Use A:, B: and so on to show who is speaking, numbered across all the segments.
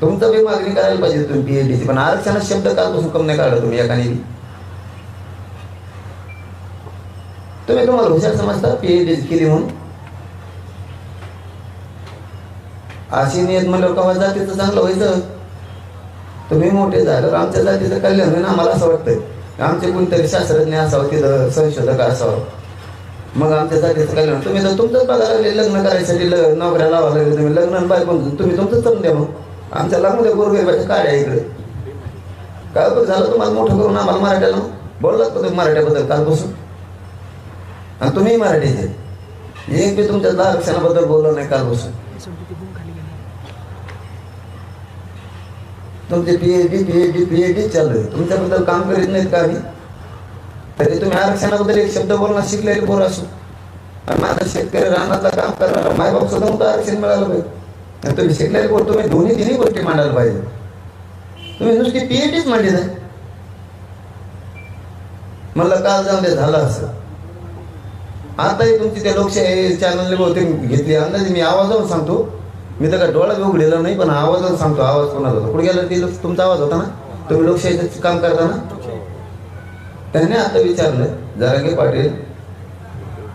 A: तुमचं बी मागणी करायला पाहिजे तुम्ही पीएचडीची पण आरक्षणात शब्द कालपासून कम नाही काढला तुम्ही एकाने? तुम्ही तुम्हाला हुशार समजता पीएचडी केली म्हणून? अशी नियत म्हणलं कवा जातीचं चांगलं व्हायचं? तुम्ही मोठे झालं आमच्या जातीचं कल्याण होईल आम्हाला असं वाटतंय. आमचे कोणतरी शास्त्रज्ञ असावं तिथं संशोधक असावं. मग आमच्या जातीचं कल्याण. तुम्ही तर तुमचंच पगार लागले लग्न करायसाठी ल नोकऱ्या लावा लागले तुम्ही लग्न बायकोन तुम्ही तुमचंच करून द्या मग. आमच्या लागून गोर गोरगरिबाच्या काड्या इकडे? काय बघ झालं तुम्हाला मोठं करून आम्हाला मराठ्याला बोललात का तुम्ही मराठ्याबद्दल कालपासून? आणि तुम्ही मराठीचे एक बी तुमच्या आरक्षणाबद्दल बोललो नाही कालपासून. तुमचे पीएचडी पीएचडी पीएचडी चालू आहे. तुमच्याबद्दल काम करीत नाहीत का आम्ही? तरी तुम्ही आरक्षणाबद्दल एक शब्द बोलणं शिकलेले बोर असू. आणि माझा शेतकरी रानातला काम करणार मायबाप सुद्धा आरक्षण मिळालं पाहिजे. आणि तुम्ही शिकलेले पोर तुम्ही दोन्ही तिन्ही गोष्टी मांडायला पाहिजे. तुम्ही नुसती पीएचडीच मांडली नाही म्हणलं काल जाऊन ते झालं असं. आताही तुमची त्या लोकशाही चॅनलने बहुतेक घेतली अंदाजे मी आवाजावर सांगतो. मी तर का डोळा उघडेला नाही पण आवाजावर सांगतो आवाज कोणाचा होता? कुठे गेला? ते तुमचा आवाज होता ना? तुम्ही लोकशाहीचं काम करता ना त्याने आता विचारलं जरांगे पाटील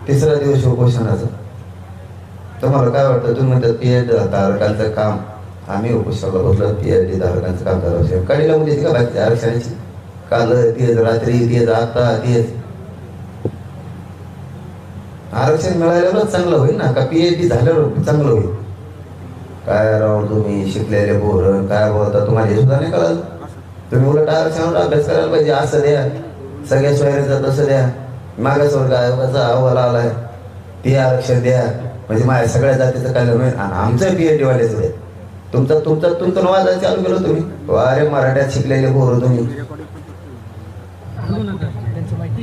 A: तिसरा दिवस उपोषणाचा. तुम्हाला काय वाटतं तुम्ही म्हणतात पीएच धारकांचं काम आम्ही उपोषणाला बसलो पीएचडी धारकांचं काम करावं कडीला मुली का बाकी आरक्षणाची? काल तेच रात्री तेच आता तेच आरक्षण मिळाल्यावरच चांगलं होईल ना? का पीएचडी झाल्यावर चांगलं होईल? काय राव तुम्ही शिकलेले बोर काय बोलता तुम्हाला हे सुद्धा नाही कळलं? तुम्ही उलट आरक्षणावर अभ्यास करायला पाहिजे असं द्या. सगळ्या सोयऱ्याचं तसं द्या. मागासवर्ग आयोगाचा अहवाल आलाय. ते आरक्षण द्या. म्हणजे माझ्या सगळ्या जातीचं कल्याण होईल आणि आमचं पीएचडी वाल्याचं द्या तुमचा तुमचा तुमचं वाद चालू केलं तुम्ही. अरे मराठ्यात शिकलेले पोर तुम्ही.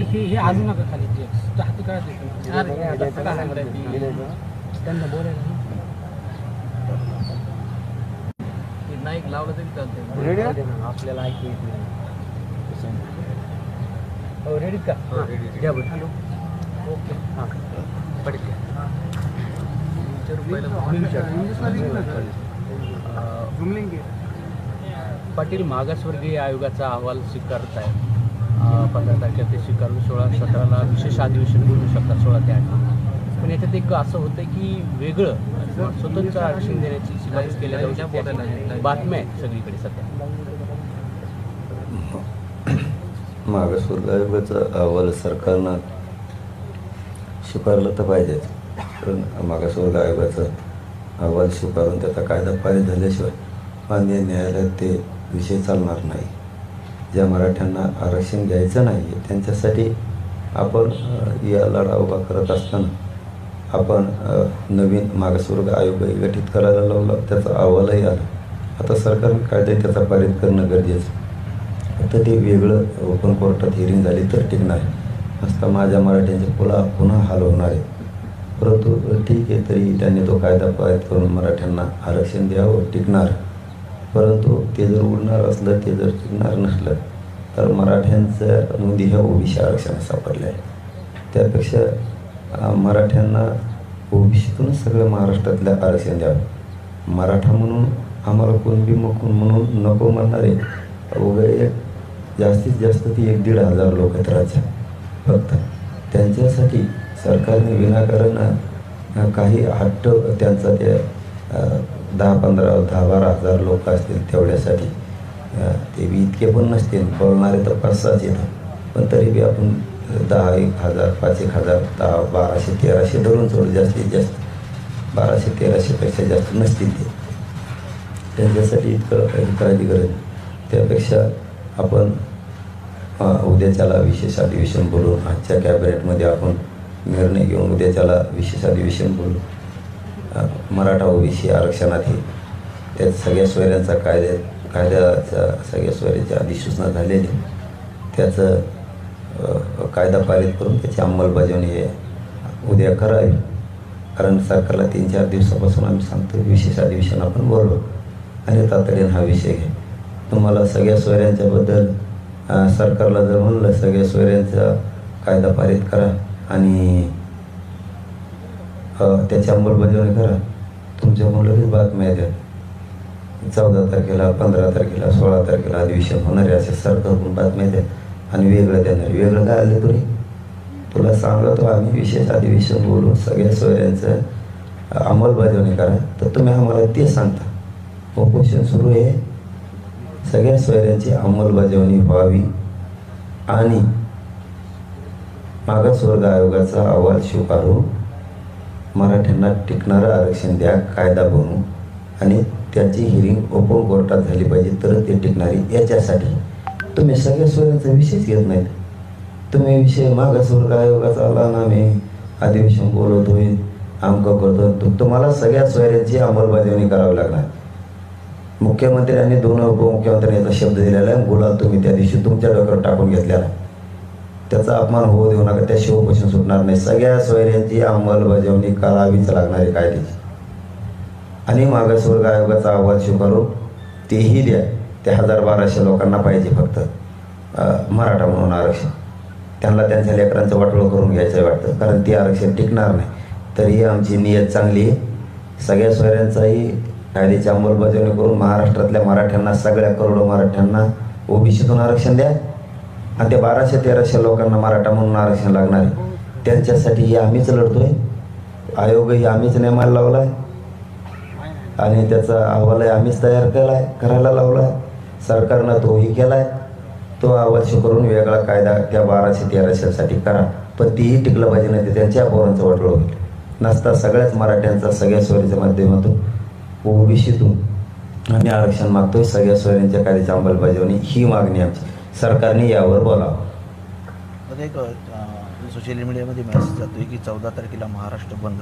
B: हे हे काय नाईक लावलं तरी चालतंय आपल्याला ऐकू येत नाही. हो रेडी का? बरं हॅलो ओके हां पडके पाटील मागासवर्गीय आयोगाचा अहवाल स्वीकारत आहे. पंधरा तारखेला ते स्वीकारून सोळा सतराला विशेष अधिवेशन बोलू शकतात सोळा ते आठ. पण याच्यात एक असं होतं की वेगळं स्वतंत्र आरक्षण देण्याची शिफारस केल्या जाऊ शकते. बातम्या आहेत सगळीकडे सध्या.
A: मागासवर्ग आयोगाचा अहवाल सरकारनं स्वीकारलं तर पाहिजेच. करून मागासवर्ग आयोगाचा अहवाल स्वीकारून त्याचा कायदा पारित झाल्याशिवाय माननीय न्यायालयात ते विषय चालणार नाही. ज्या मराठ्यांना आरक्षण घ्यायचं नाही आहे त्यांच्यासाठी आपण या लढा उभा करत असताना आपण नवीन मागासवर्ग आयोगही गठीत करायला लावला त्याचा अहवालही आला. आता सरकारने कायदा त्याचा पारित करणं गरजेचं आहे. फक्त ते वेगळं ओपन कोर्टात हिअरिंग झाली तर टिकणार असता माझ्या मराठ्यांचे पुला पुन्हा हाल होणार आहे. परंतु ठीक आहे तरी त्यांनी तो कायदा पारित करून मराठ्यांना आरक्षण द्यावं टिकणार. परंतु ते जर उडणार असलं ते जर टिकणार नसलं तर मराठ्यांचं नोंदी ह्या ओबीसी आरक्षणात सापडलं आहे त्यापेक्षा मराठ्यांना ओबीसीतूनच सगळं महाराष्ट्रातल्या आरक्षण द्यावं. मराठा म्हणून आम्हाला कुणबी मग म्हणून नको म्हणणारे? उभे एक जास्तीत जास्त ती एक दीड हजार लोक आहेत राज्यात. फक्त त्यांच्यासाठी सरकारने विनाकारण काही हट्ट त्यांचा ते दहा पंधरा दहा बारा हजार लोक असतील तेवढ्यासाठी. ते बी इतके पण नसतील पळणारे तर पाच सहाच येतात. पण तरी बी आपण दहा एक हजार पाच एक हजार दहा बाराशे तेराशे धरून सोडू जास्तीत जास्त बाराशे तेराशेपेक्षा जास्त नसतील ते. त्यांच्यासाठी इतकं काही काळजी गरज त्यापेक्षा आपण उद्याच्याला विशेष अधिवेशन बोलून आजच्या कॅबिनेटमध्ये आपण निर्णय घेऊन उद्याच्याला विशेष अधिवेशन बोलू. मराठा ओबीसी आरक्षणात हे. त्यात सगळ्या सोयऱ्यांचा कायद्या कायद्याचा सगळ्या सोयऱ्याची अधिसूचना झालेली त्याचं कायदा पारित करून त्याची अंमलबजावणी हे उद्या करावी. कारण सरकारला तीन चार दिवसापासून आम्ही सांगतो विशेष अधिवेशन आपण बोललो. आणि तातडीनं हा विषय घे तुम्हाला सगळ्या सोयऱ्यांच्याबद्दल सरकारला जर म्हणलं सगळ्या सोयऱ्यांचा कायदा पारित करा. आणि त्याची अंमलबजावणी करा. तुमच्या लगेच बातम्या द्या चौदा तारखेला पंधरा तारखेला सोळा तारखेला अधिवेशन होणार आहे अशा सरकारकडून बातम्या द्या आणि वेगळं देणार. वेगळं काय आलं तरी? तुला सांगतो आम्ही विशेष अधिवेशन बोलून सगळ्या सोयऱ्यांचं अंमलबजावणी करा. तर तुम्ही आम्हाला ते सांगता. उपोषण सुरू आहे. सगळ्या सोयऱ्यांची अंमलबजावणी व्हावी. आणि मागासवर्ग आयोगाचा अहवाल स्वीकारून मराठ्यांना टिकणारं आरक्षण द्या कायदा बनवू आणि त्याची हिरिंग ओपन कोर्टात झाली पाहिजे तर ते टिकणारी. याच्यासाठी तुम्ही सगळ्या सोयांचा विषयच घेत नाहीत. तुम्ही विषय मागासवर्ग आयोगाचा आला ना मी अधिवेशन बोलवतो आमकं करतो तुम्हाला सगळ्या सोयऱ्यांची अंमलबजावणी करावी लागणार. मुख्यमंत्र्यांनी दोन उपमुख्यमंत्र्यांचा शब्द दिलेला आहे गुलाल तुम्ही त्या दिवशी तुमच्या डोक्यावर टाकून घेतलेला आहे. त्याचा अपमान होऊ देऊ नका त्या शिवपासून सुटणार नाही. सगळ्या सोयऱ्यांची अंमलबजावणी करावीच लागणार आहे कायद्याची आणि मागासवर्ग आयोगाचा अहवाल स्वीकारून तेही द्या. ते हजार बाराशे लोकांना पाहिजे फक्त. मराठा म्हणून आरक्षण. त्यांना त्यांच्या लेकरांचं वाटोळं करून घ्यायचं वाटतं. कारण ते आरक्षण टिकणार नाही. तरीही आमची नियत चांगली आहे. सगळ्या सोयऱ्यांचाही कायद्याची अंमलबजावणी करून महाराष्ट्रातल्या मराठ्यांना सगळ्या करोडो मराठ्यांना ओबीसीतून आरक्षण द्या. आणि ते बाराशे तेराशे लोकांना मराठा म्हणून आरक्षण लागणार आहे. त्यांच्यासाठी हे आम्हीच लढतोय. आयोगही आम्हीच नेमायला लावला आहे आणि त्याचा अहवालही आम्हीच तयार केला आहे करायला लावला आहे सरकारनं तोही केला आहे तो अहवाल करून वेगळा कायदा त्या बाराशे तेराशेसाठी करा. पण तीही टिकलं पाहिजे नाही ते त्यांच्या पोरांचं वाटलं होईल. नसता सगळ्याच मराठ्यांचा सगळ्या सोयीच्या माध्यमातून ओबीसीतून आम्ही आरक्षण मागतोय. सगळ्या सोयऱ्यांच्या कायद्याची अंमलबजावणी ही मागणी आमची. सरकारने यावर बोलावं.
C: एक सोशल मीडियामध्ये मेसेज जातोय की चौदा तारखेला महाराष्ट्र बंद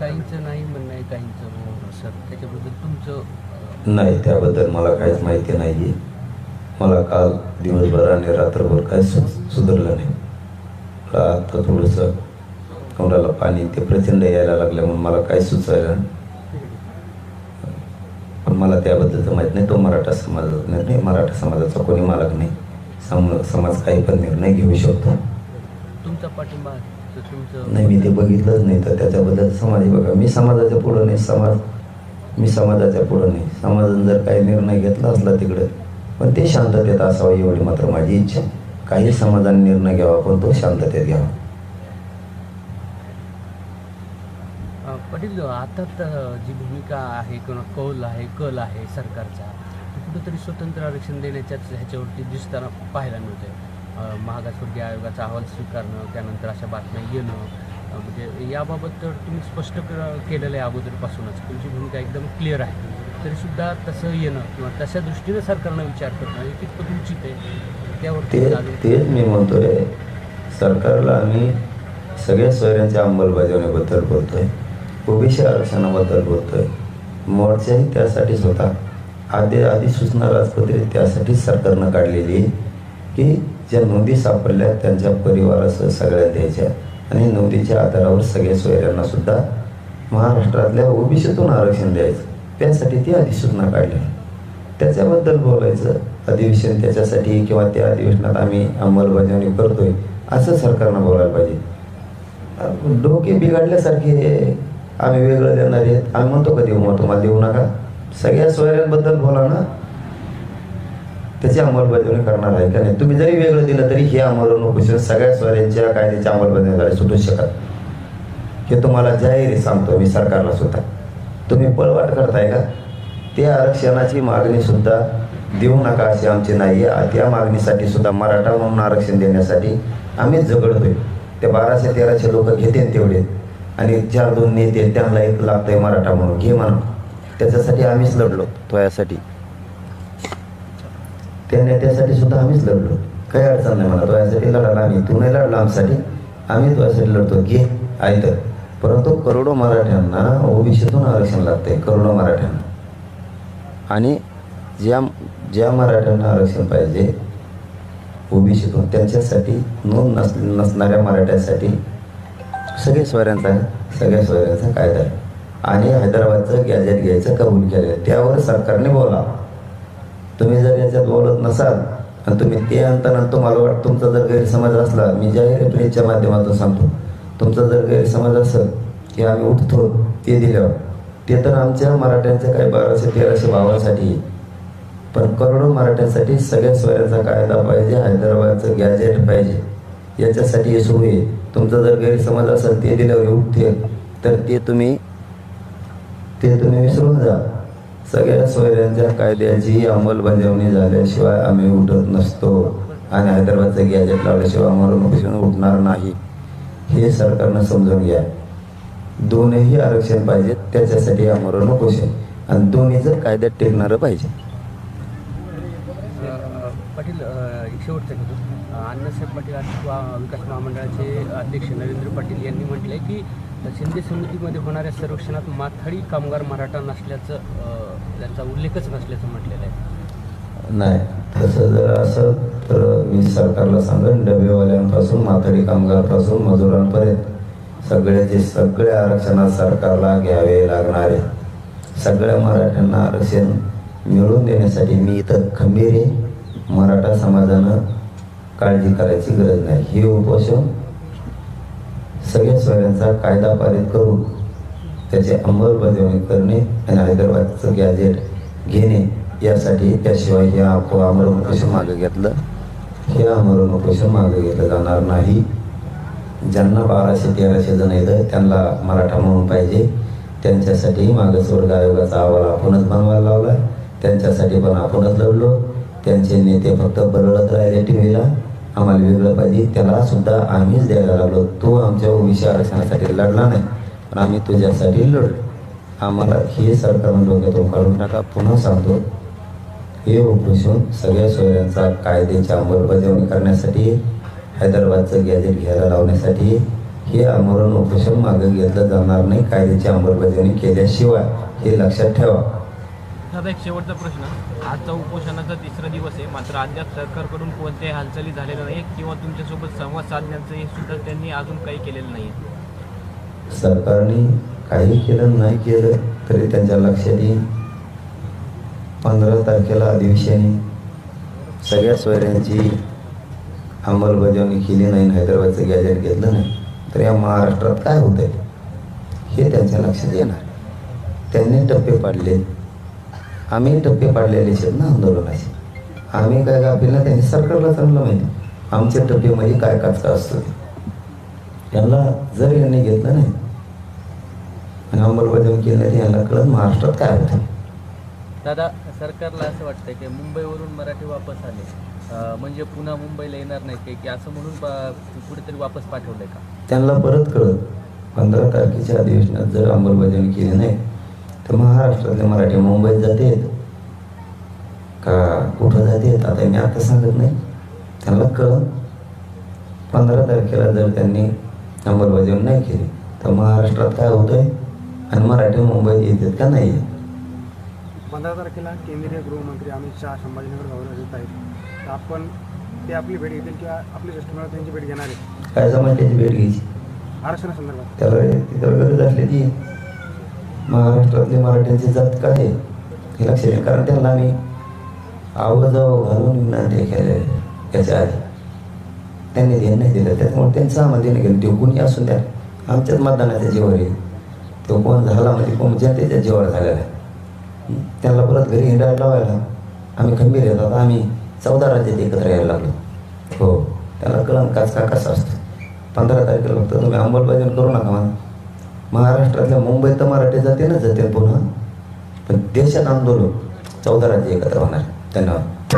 B: काहींचं नाही म्हणणं आहे काहींचं हो सर त्याच्याबद्दल तुमचं
A: नाही त्याबद्दल मला काहीच माहिती नाही आहे मला काल दिवसभर आणि रात्रभर काही सु सुधारलं नाही. मला आता थोडंसं कमराला पाणी ते प्रचंड यायला लागलं म्हणून मला काही सुचायला त्याबद्दलचं माहीत नाही. तो मराठा समाजाचा निर्णय मराठा समाजाचा कोणी मालक नाही. सम समाज काही पण निर्णय घेऊ शकतो.
B: तुमचा पाठिंबा
A: नाही मी ते बघितलंच नाही. तर त्याच्याबद्दल समाज बघा. मी समाजाच्या पुढं नाही. समाज मी समाजाच्या पुढं नाही. समाजाने जर काही निर्णय घेतला असला तिकडे पण ते शांततेत असावं एवढी मात्र माझी इच्छा. काही समाजाने निर्णय घ्यावा पण तो शांततेत घ्यावा.
B: पाटील आता तर जी भूमिका आहे किंवा कौल आहे कल आहे सरकारचा तो कुठेतरी स्वतंत्र आरक्षण देण्याच्याच ह्याच्यावरती दिसताना पाहायला मिळतंय. मागासवर्गीय आयोगाचा अहवाल स्वीकारणं त्यानंतर अशा बातम्या येणं म्हणजे याबाबत तर तुम्ही स्पष्ट केलेलं आहे अगोदरपासूनच. तुमची भूमिका एकदम क्लिअर आहे. तरीसुद्धा तसं येणं किंवा तशा दृष्टीने सरकारनं विचार करणं हे कितपत उचित आहे? त्यावरती
A: तेच मी म्हणतोय सरकारला आम्ही सगळ्या सोयऱ्यांच्या अंमलबजावणीबद्दल बोलतोय. ओबीसी आरक्षणाबद्दल बोलतोय. मोर्चाही त्यासाठीच होता आधी अधिसूचना राजपत्रित त्यासाठीच सरकारनं काढलेली आहे की ज्या नोंदी सापडल्या त्यांच्या परिवारासह सगळ्या द्यायच्या आणि नोंदीच्या आधारावर सगळ्या सोयऱ्यांना सुद्धा महाराष्ट्रातल्या ओबीसीतून आरक्षण द्यायचं. त्यासाठी ती अधिसूचना काढली त्याच्याबद्दल बोलायचं अधिवेशन त्याच्यासाठी किंवा त्या अधिवेशनात आम्ही अंमलबजावणी करतोय असं सरकारनं बोलायला पाहिजे. डोके बिघडल्यासारखे आम्ही वेगळं देणार आहेत. आम्ही म्हणतो का देऊ? मग तुम्हाला देऊ नका. सगळ्या सोयऱ्यांबद्दल बोला ना. त्याची अंमलबजावणी करणार आहे का नाही? तुम्ही जरी वेगळं दिलं तरी हे अंमलबजावणी सगळ्या सोयऱ्यांच्या कायद्याची अंमलबजावणी सुटू शकत हे तुम्हाला जाहीर सांगतो मी सरकारला सुद्धा. तुम्ही पळवाट करताय का? त्या आरक्षणाची मागणी सुद्धा देऊ नका अशी आमची नाही आहे. त्या मागणीसाठी सुद्धा मराठा म्हणून आरक्षण देण्यासाठी आम्हीच झगडतोय. ते बाराशे तेराशे लोक घेते तेवढे. आणि चार दोन नेते त्यांना एक लागतंय मराठा म्हणून. घे म्हणा. त्याच्यासाठी आम्हीच लढलो तो यासाठी त्या नेत्यासाठी सुद्धा आम्हीच लढलो. काही अडचण नाही मला तो यासाठी लढाला आम्ही. तू नाही लढला आमच्यासाठी आम्ही तो यासाठी लढतो. घे. तर. परंतु करोडो मराठ्यांना ओबीसीतून आरक्षण लागतंय. करोडो मराठ्यांना. आणि ज्या ज्या मराठ्यांना आरक्षण पाहिजे ओबीसीतून त्यांच्यासाठी नोंद नस नसणाऱ्या मराठ्यांसाठी सगळे सोयऱ्यांचा आहे सगळ्या सोयऱ्यांचा कायदा आहे. आणि हैदराबादचं गॅजेट घ्यायचं कबूल केलं त्यावर सरकारने बोला तुम्ही जर याच्यात बोलत नसाल आणि तुम्ही ते आणताना तुम्हाला वाटतं तुमचा जर गैरसमज असला मी जाहीर प्रेसच्या माध्यमातून सांगतो. तुमचा जर गैरसमज असेल की आम्ही उठतो ते दिल्यावर. ते तर आमच्या मराठ्यांच्या काही बाराशे तेराशे भावांसाठी आहे. पण करोडो मराठ्यांसाठी सगळ्या स्वयंचा कायदा पाहिजे हैदराबादचं गॅजेट पाहिजे. याच्यासाठी हे सुरू आहे. तुमचा जर गैरसमज असेल ते दिल्यावर उठते तर ते तुम्ही ते तुम्ही विसरून जा. सगळ्या सोयऱ्यांच्या कायद्याची अंमलबजावणी झाल्याशिवाय आम्ही उठत नसतो आणि हैदराबादचं गॅजेट लावल्याशिवाय आम्हाला उठणार नाही. हे सरकारनं समजून घ्या. दोनही आरक्षण पाहिजेत त्याच्यासाठी आमरण उपोषण आणि दोन्ही जर कायद्यात टिकणारं पाहिजे.
B: पाटील अ, अण्णासाहेब पाटील आर्थिक विकास महामंडळाचे अध्यक्ष नरेंद्र पाटील यांनी म्हटलंय की शिंदे समितीमध्ये होणाऱ्या सर्वेक्षणात माथाडी कामगार मराठा नसल्याचं त्यांचा उल्लेखच नसल्याचं म्हटलेलं आहे.
A: नाही तसं जर असं तर मी सरकारला सांगेन डबेवाल्यांपासून माथाडी कामगारपासून मजुरांपर्यंत सगळ्याचे सगळे आरक्षणात सरकारला घ्यावे लागणारे सगळ्या मराठ्यांना आरक्षण मिळवून देण्यासाठी मी इथं खंबीर मराठा समाजानं काळजी करायची गरज नाही. हे उपोषण सगळ्या स्वयंचा कायदा पारित करून त्याची अंमलबजावणी करणे आणि हैदराबादचं गॅजेट घेणे यासाठी त्याशिवाय हे आप आमरण उपोषण मागं घेतलं. हे आमरण उपोषण मागं घेतलं जाणार नाही. ज्यांना बाराशे तेराशे जण येतं त्यांना मराठा म्हणून पाहिजे. त्यांच्यासाठी मागासवर्ग आयोगाचा अहवाल आपणच बनवायला लावला त्यांच्यासाठी पण आपणच लढलो. त्यांचे नेते फक्त बरळत राहिले टी व्हीला आम्हाला वेगळं पाहिजे. त्याला सुद्धा आम्हीच द्यायला लागलो. तो आमच्या ओबीसी आरक्षणासाठी लढला नाही. पण आम्ही तुझ्यासाठी लढलो. आम्हाला हे सरकारनं डोक्यातून काढून टाका. पुन्हा सांगतो हे उपोषण सगळ्या सोयऱ्यांचा कायद्याची अंमलबजावणी करण्यासाठी हैदराबादचं गॅजेट घ्यायला लावण्यासाठी हे आमरण उपोषण मागं घेतलं जाणार नाही. कायद्याची अंमलबजावणी केल्याशिवाय हे लक्षात ठेवा.
D: दादा एक शेवटचा प्रश्न. आजचा उपोषणाचा तिसरा दिवस आहे. मात्र अद्याप सरकारकडून कोणत्याही हालचाली झालेल्या नाही किंवा तुमच्यासोबत संवाद साधण्याचं हे सुद्धा त्यांनी अजून काही केलेलं नाही
A: सरकारने काही केलं नाही केलं तरी त्यांच्या लक्षात येईल. पंधरा तारखेला अधिवेशन सगळ्या सोयऱ्यांची अंमलबजावणी केली नाही हैदराबादचं गॅजेट घेतलं नाही. तर या महाराष्ट्रात काय होतंय? हे त्यांच्या लक्षात येणार. त्यांनी टप्पे पाडले आम्ही टप्पे पाडलेले आहेत ना आंदोलनाचे. आम्ही काय ना त्यांनी सरकारला चांगलं माहिती. आमच्या टप्पेमध्ये काय काचका असतो ते. यांना जर यांनी घेतलं नाही आणि अंमलबजावणी केली नाही यांना कळत महाराष्ट्रात काय होतं.
B: दादा सरकारला असं वाटतंय की मुंबईवरून मराठी वापस आले. म्हणजे पुन्हा मुंबईला येणार नाही की असं म्हणून कुठेतरी वापस पाठवलंय का?
A: त्यांना परत कळत पंधरा तारखेच्या अधिवेशनात जर अंमलबजावणी केली नाही तर महाराष्ट्रातले मराठी मुंबईत जातेत का कुठं जातेत आता मी आता सांगत नाही. त्यांना कळत पंधरा तारखेला जर त्यांनी अंमलबजावणी नाही केली तर महाराष्ट्रात काय होतंय? आणि मराठी मुंबईत येतात का नाही
E: पंधरा तारखेला केंद्रीय गृहमंत्री अमित शहा संभाजीनगर दौऱ्यावर येत आहेत. तर आपण ते आपली भेट घेतील किंवा आपले नागरिक त्यांची भेट घेणार आहेत.
A: काय जमा त्याची भेट घ्यायची?
E: आरक्षणासंदर्भात.
A: त्याला तिथं गरज असली ती. महाराष्ट्रातले मराठ्यांची जात काय आहे हे लक्षात येईल कारण त्यांना आम्ही आवाजाव घालून विनंती केले याच्या आधी. त्यांनी ध्यान नाही दिलं. त्याच्यामुळे त्यांचं आम्हाला देणं घेऊन ते कोणी असून द्या. आमच्याच मतदानाच्या जीवावर येईल तो कोण झाला म्हणजे कोण जनतेच्या जीवावर झालेला आहे. त्यांना परत घरी हिंडायला लावायला आम्ही खंबीर येतात आम्ही चौदा राज्यात एकत्र यायला लागलो. हो. त्याला कळण काच का कसा असतो? पंधरा तारखेला फक्त तुम्ही अंमलबजावणी करू नका म्हणा. महाराष्ट्रातल्या मुंबईत तर मराठी जाते ना जाते पुन्हा. पण देशात आंदोलन चौदा राज्य एकत्र होणार. धन्यवाद.